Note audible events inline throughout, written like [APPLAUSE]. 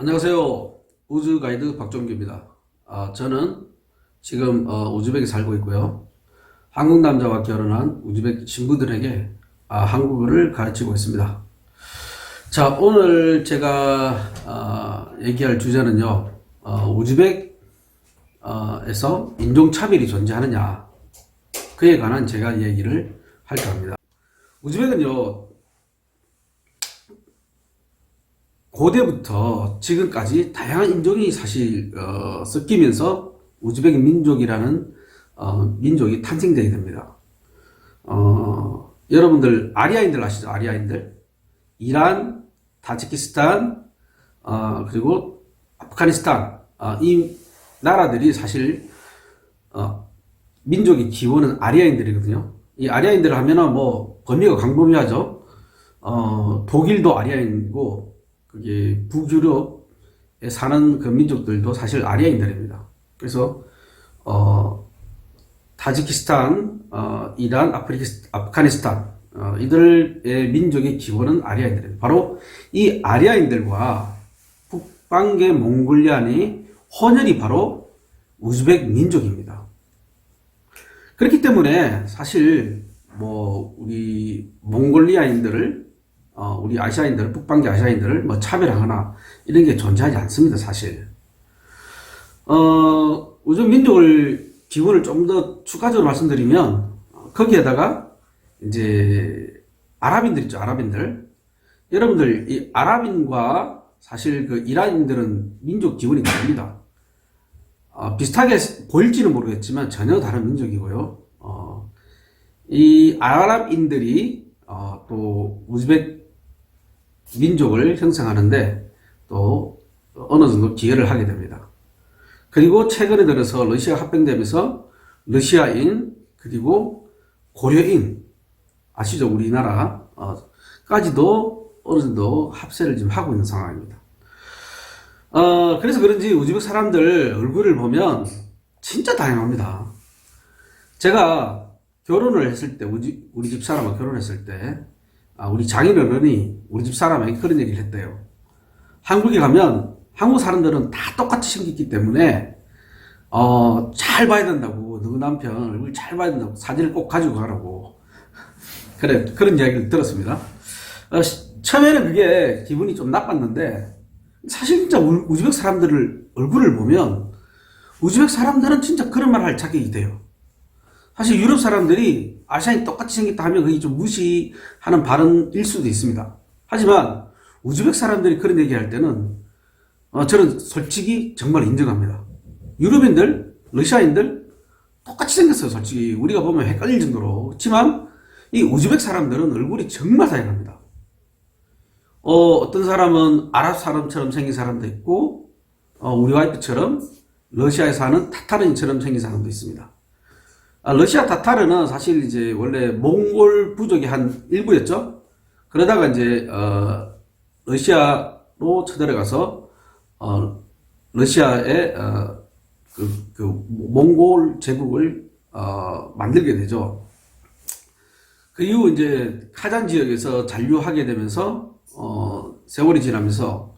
안녕하세요. 우주 가이드 박종규입니다. 아, 저는 지금 어, 우즈벡에 살고 있고요. 한국 남자와 결혼한 우즈벡 신부들에게 아, 한국어를 가르치고 있습니다. 자, 오늘 제가 아, 얘기할 주제는요. 어, 우즈벡에서 인종차별이 존재하느냐 그에 관한 제가 얘기를 할까 합니다. 우즈벡은요 고대부터 지금까지 다양한 인종이 사실 어, 섞이면서 우즈벡 민족이라는 어, 민족이 탄생되게 됩니다. 어, 여러분들 아리아인들 아시죠? 아리아인들 이란, 타지키스탄, 어, 그리고 아프가니스탄 어, 이 나라들이 사실 어, 민족의 기원은 아리아인들이거든요. 이 아리아인들 하면은 뭐 범위가 광범위하죠. 어, 독일도 아리아인이고 그게 북유럽에 사는 그 민족들도 사실 아리아인들입니다. 그래서 어, 타지키스탄, 어, 이란, 아프리키스, 아프가니스탄 어, 이들의 민족의 기원은 아리아인들입니다. 바로 이 아리아인들과 북방계 몽골리안의 혼혈이 바로 우즈벡 민족입니다. 그렇기 때문에 사실 뭐 우리 몽골리아인들을 어, 우리 아시아인들, 북방계 아시아인들을 뭐 차별하거나 이런 게 존재하지 않습니다, 사실. 어, 우선 민족을 기본을 좀 더 추가적으로 말씀드리면 어, 거기에다가 이제 아랍인들 있죠, 아랍인들. 여러분들 이 아랍인과 사실 그 이란인들은 민족 기원이 다릅니다. 어, 비슷하게 보일지는 모르겠지만 전혀 다른 민족이고요. 어, 이 아랍인들이 어, 또 우즈벡 민족을 형성하는데 또 어느 정도 기여를 하게 됩니다. 그리고 최근에 들어서 러시아 합병되면서 러시아인 그리고 고려인 아시죠 우리나라 어, 까지도 어느 정도 합세를 지금 하고 있는 상황입니다. 어, 그래서 그런지 우즈벡 사람들 얼굴을 보면 진짜 다양합니다. 제가 결혼을 했을 때 우리, 우리 집 사람과 결혼했을 때 아, 우리 장인 어른이 우리 집 사람에게 그런 얘기를 했대요. 한국에 가면 한국 사람들은 다 똑같이 생겼기 때문에 어, 잘 봐야 된다고 너희 남편 얼굴 잘 봐야 된다고 사진을 꼭 가지고 가라고 [LAUGHS] 그래 그런 이야기를 들었습니다. 어, 시, 처음에는 그게 기분이 좀 나빴는데 사실 진짜 우, 우즈벡 사람들을 얼굴을 보면 우즈벡 사람들은 진짜 그런 말 할 자격이 돼요. 사실 유럽 사람들이 아시아인 똑같이 생겼다 하면 그게 좀 무시하는 발언일 수도 있습니다. 하지만 우즈벡 사람들이 그런 얘기 할 때는 어, 저는 솔직히 정말 인정합니다. 유럽인들, 러시아인들 똑같이 생겼어요, 솔직히. 우리가 보면 헷갈릴 정도로. 그렇지만 이 우즈벡 사람들은 얼굴이 정말 다양합니다. 어, 어떤 사람은 아랍 사람처럼 생긴 사람도 있고, 어, 우리 와이프처럼 러시아에 사는 타타르인처럼 생긴 사람도 있습니다. 아, 러시아 타타르는 사실 이제 원래 몽골 부족의 한 일부였죠. 그러다가 이제 어, 러시아로 쳐들어가서 어, 러시아의 어, 그, 그 몽골 제국을 어, 만들게 되죠. 그 이후 이제 카잔 지역에서 잔류하게 되면서 어, 세월이 지나면서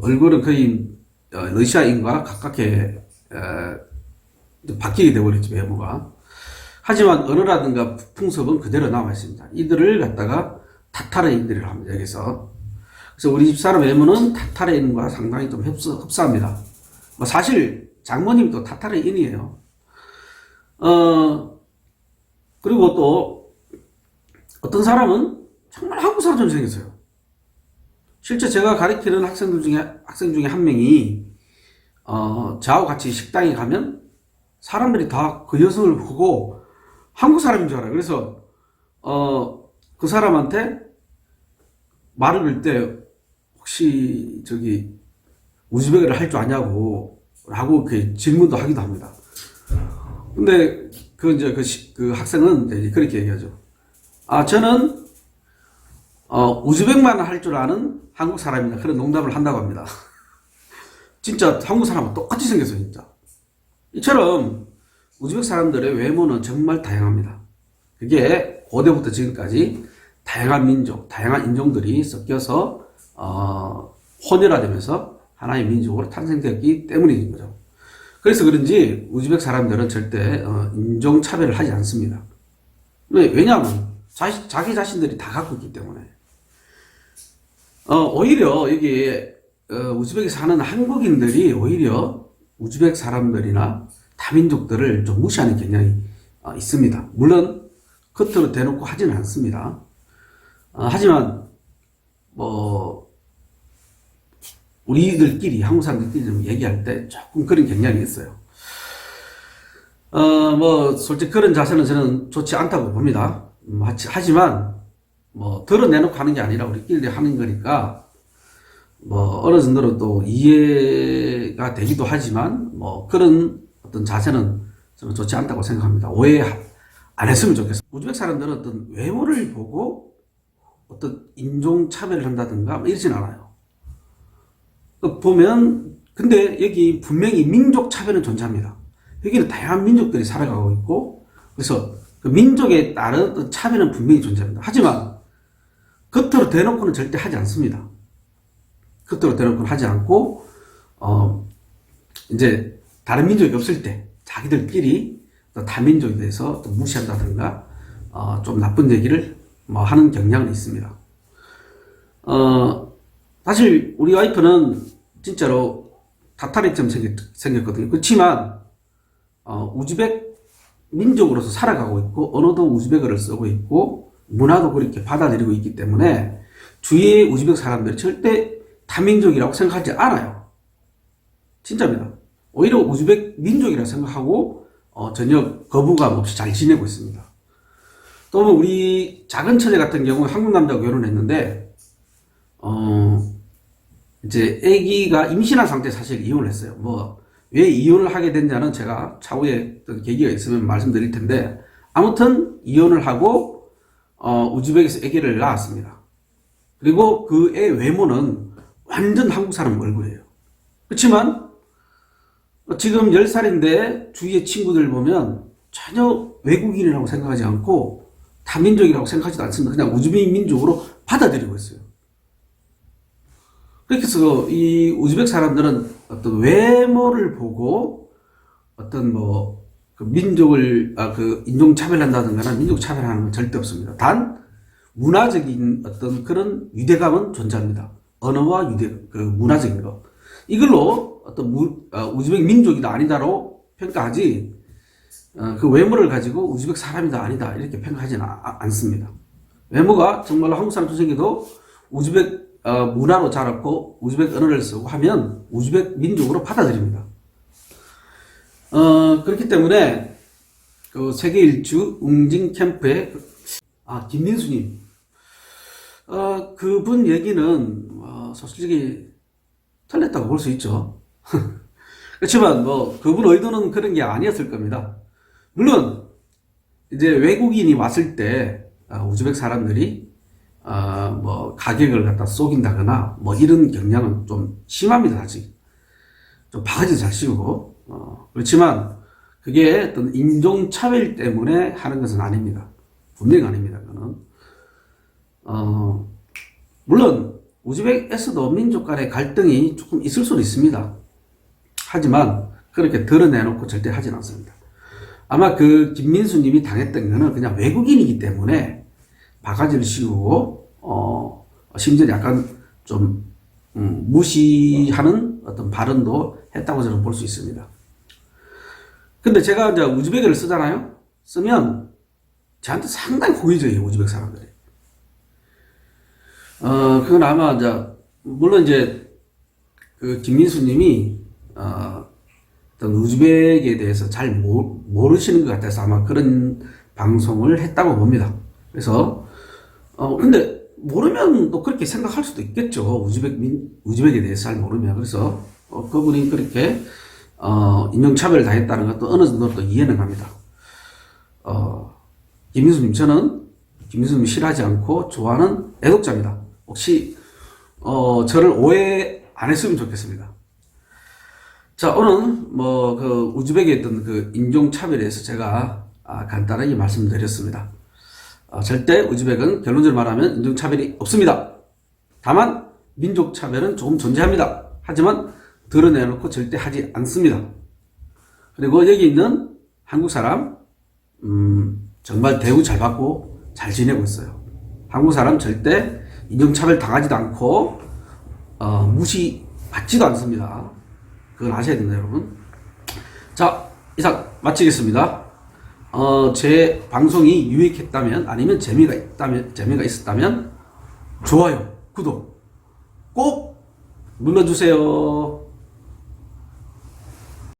얼굴은 거의 어, 러시아인과 가깝게 에, 바뀌게 되버렸죠 외모가. 하지만 언어라든가 풍습은 그대로 남아 있습니다. 이들을 갖다가 타타르인들이라고 합니다. 여기서. 그래서 우리 집 사람 외모는 타타르인과 상당히 좀 흡사, 흡사합니다. 뭐 사실 장모님도 타타르인이에요. 어, 그리고 또 어떤 사람은 정말 한국 사람처럼 생겼어요. 실제 제가 가르치는 학생들 중에, 학생 중에 한 명이, 어, 저하고 같이 식당에 가면 사람들이 다 그 여성을 보고 한국 사람인 줄 알아요. 그래서 어, 그 사람한테 말을 걸때 혹시 저기 우즈베크를 할 줄 아냐고 라고 그 질문도 하기도 합니다. 근데 그 이제 그, 시, 그 학생은 그렇게 얘기하죠. 아 저는 어, 우즈벡만 할 줄 아는 한국 사람이다. 그런 농담을 한다고 합니다. [LAUGHS] 진짜 한국 사람은 똑같이 생겼어요, 진짜. 이처럼 우즈벡 사람들의 외모는 정말 다양합니다. 그게 고대부터 지금까지 다양한 민족, 다양한 인종들이 섞여서 어, 혼혈화되면서 하나의 민족으로 탄생되었기 때문인 거죠. 그래서 그런지 우즈벡 사람들은 절대 어, 인종 차별을 하지 않습니다. 왜? 왜냐하면 자시, 자기 자신들이 다 갖고 있기 때문에. 어, 오히려 여기 어, 우즈벡에 사는 한국인들이 오히려 우즈벡 사람들이나 다민족들을 좀 무시하는 경향이 어, 있습니다. 물론 겉으로 대놓고 하지는 않습니다. 어, 하지만 뭐 우리들끼리 한국 사람들끼리 좀 얘기할 때 조금 그런 경향이 있어요. 어, 뭐 솔직히 그런 자세는 저는 좋지 않다고 봅니다. 음, 하지- 하지만 뭐 드러내놓고 하는 게 아니라 우리끼리 하는 거니까 뭐 어느 정도로 또 이해가 되기도 하지만 뭐 그런 어떤 자세는 저는 좋지 않다고 생각합니다. 오해 안 했으면 좋겠어요. 우즈벡 사람들은 어떤 외모를 보고 어떤 인종 차별을 한다든가 뭐 이러진 않아요. 그 보면 근데 여기 분명히 민족 차별은 존재합니다. 여기는 다양한 민족들이 살아가고 있고 그래서 그 민족에 따른 차별은 분명히 존재합니다. 하지만 겉으로 대놓고는 절대 하지 않습니다. 겉으로 대놓고는 하지 않고 어 이제 다른 민족이 없을 때 자기들끼리 또 다민족에 대해서 또 무시한다든가 어, 좀 나쁜 얘기를 뭐 하는 경향은 있습니다. 어, 사실 우리 와이프는 진짜로 타타리처럼 생겼, 생겼 거든요. 그렇지만 어, 우즈벡 민족으로서 살아가고 있고 언어도 우즈벡어를 쓰고 있고 문화도 그렇게 받아들이고 있기 때문에 주위의 우즈벡 사람들이 절대 다민족이라고 생각하지 않아요. 진짜입니다. 오히려 우즈벡 민족이라 생각하고 어, 전혀 거부감 없이 잘 지내고 있습니다. 또뭐 우리 작은 처제 같은 경우 한국 남자하고 결혼했는데 어 이제 아기가 임신한 상태 사실 이혼을 했어요. 뭐 왜 이혼을 하게 됐냐는 제가 차후에 어떤 계기가 있으면 말씀드릴 텐데 아무튼 이혼을 하고 어 우즈벡에서 아기를 낳았습니다. 그리고 그애 외모는 완전 한국 사람 얼굴이에요. 그렇지만 지금 10살인데 주위의 친구들 보면 전혀 외국인이라고 생각하지 않고 다민족이라고 생각하지도 않습니다. 그냥 우즈벡 민족으로 받아들이고 있어요. 그렇게 해서 이 우즈벡 사람들은 어떤 외모를 보고 어떤 뭐 그 민족을 아 그 인종 차별한다든가 민족 차별하는 건 절대 없습니다. 단 문화적인 어떤 그런 유대감은 존재합니다. 언어와 유대 그 문화적인 거 이걸로 어떤 무, 아, 우즈벡 민족이다 아니다로 평가하지 어, 그 외모를 가지고 우즈벡 사람이다 아니다 이렇게 평가하지는 아- 않습니다. 외모가 정말로 한국 사람 생겨도 우즈벡 어, 문화로 자랐고 우즈벡 언어를 쓰고 하면 우즈벡 민족으로 받아들입니다. 어, 그렇기 때문에 그 세계 일주 웅진 캠프에 그- 아 김민수님 어, 그분 얘기는 어, 솔직히 틀렸다고 볼 수 있죠. [LAUGHS] 그렇지만 뭐 그분 의도는 그런 게 아니었을 겁니다. 물론 이제 외국인이 왔을 때 아, 우즈벡 사람들이 아, 뭐 가격을 갖다 속인다거나 뭐 이런 경향은 좀 심합니다 아직. 좀 바가지 잘 씌우고. 어, 그렇지만 그게 어떤 인종 차별 때문에 하는 것은 아닙니다. 분명히 아닙니다 그거는. 어, 물론 우즈벡에서도 민족 간의 갈등이 조금 있을 수는 있습니다 하지만 그렇게 드러내놓고 절대 하진 않습니다 아마 그 김민수님이 당했던 거는 그냥 외국인이기 때문에 바가지를 씌우고 어 심지어 약간 좀 음, 무시하는 어떤 발언도 했다고 저는 볼 수 있습니다. 근데 제가 이제 우즈벡어를 쓰잖아요. 쓰면 저한테 상당히 호의적이에요 우즈벡 사람들이. 어 그건 아마 이제 물론 이제 그 김민수님이 어, 어떤 우즈벡에 대해서 잘 모, 모르시는 것 같아서 아마 그런 방송을 했다고 봅니다. 그래서 어 근데 모르면 또 그렇게 생각할 수도 있겠죠. 우즈벡 민 우즈벡에 대해서 잘 모르면 그래서 어, 그분이 그렇게 어 인종차별을 당했다는 것도 어느 정도 또 이해는 갑니다. 어 김민수님 저는 김민수님 싫어하지 않고 좋아하는 애독자입니다. 혹시 어 저를 오해 안 했으면 좋겠습니다. 자, 오늘 뭐 그 우즈벡에 있던 그 인종 차별에 대해서 제가 아, 간단하게 말씀드렸습니다. 아, 절대 우즈벡은 결론적으로 말하면 인종 차별이 없습니다. 다만 민족 차별은 조금 존재합니다. 하지만 드러내놓고 절대 하지 않습니다. 그리고 여기 있는 한국 사람, 음, 정말 대우 잘 받고 잘 지내고 있어요. 한국 사람 절대 인종차별 당하지도 않고, 어, 무시받지도 않습니다. 그걸 아셔야 됩니다, 여러분. 자, 이상 마치겠습니다. 어, 제 방송이 유익했다면, 아니면 재미가 있다면, 재미가 있었다면, 좋아요, 구독 꼭 눌러주세요.